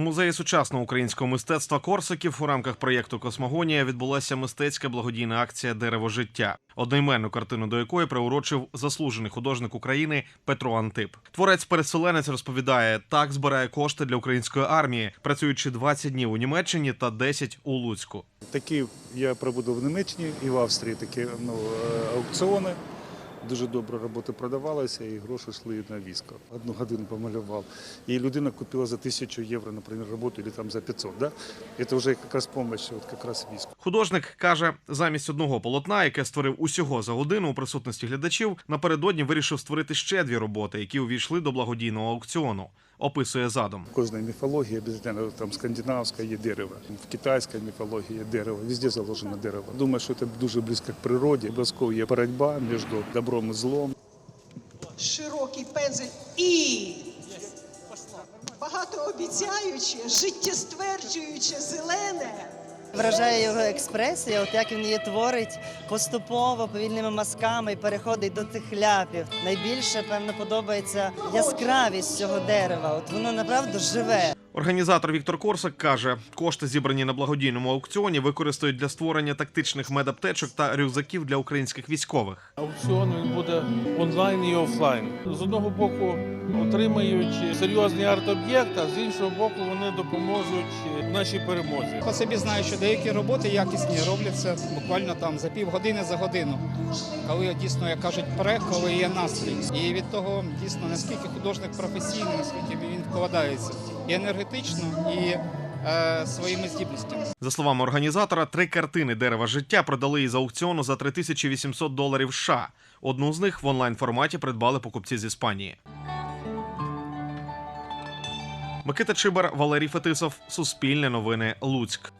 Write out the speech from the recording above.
Музеї сучасного українського мистецтва Корсаків у рамках проєкту Космогонія відбулася мистецька благодійна акція Дерево життя, одноіменну картину до якої приурочив заслужений художник України Петро Антип. Творець переселенець розповідає, так збирає кошти для української армії, працюючи 20 днів у Німеччині та 10 у Луцьку. Такі я проводив в Німеччині і в Австрії такі ну, е, аукціони. Дуже добре роботи продавалися і гроші йшли на військо. Одну годину помалював. І людина купила за тисячу євро, наприклад, роботу, або там за 500. Да? Це вже якраз допомога, от якраз війську. Художник каже, замість одного полотна, яке створив усього за годину у присутності глядачів, напередодні вирішив створити ще дві роботи, які увійшли до благодійного аукціону. Описує задум. В кожній міфології там скандинавська є дерево, в китайській міфології є дерево, везде заложено дерево. Думаю, що це дуже близько к природі. Обов'язково є боротьба між добром і злом. широкий пензель і багатообіцяюче, життєстверджуюче, зелене. Вражає його експресія, от як він її творить поступово, повільними мазками і переходить до цих ляпів. Найбільше, певно, подобається яскравість цього дерева. От воно направду живе. Організатор Віктор Корсак каже, кошти, зібрані на благодійному аукціоні, використають для створення тактичних медаптечок та рюкзаків для українських військових. Аукціон він буде онлайн і офлайн. З одного боку отримають серйозний арт-об'єкт, а з іншого боку вони допоможуть нашій перемозі. По собі знаю, що деякі роботи якісні робляться буквально там за півгодини за годину, коли дійсно, як кажуть, пре, коли є настрій. І від того дійсно наскільки художник професійний, наскільки він вкладається і енергетично, і е, своїми здібностями. За словами організатора, три картини дерева життя продали із аукціону за 3800 доларів США. Одну з них в онлайн форматі придбали покупці з Іспанії. Микита Чибар, Валерій Фетисов, Суспільне новини, Луцьк.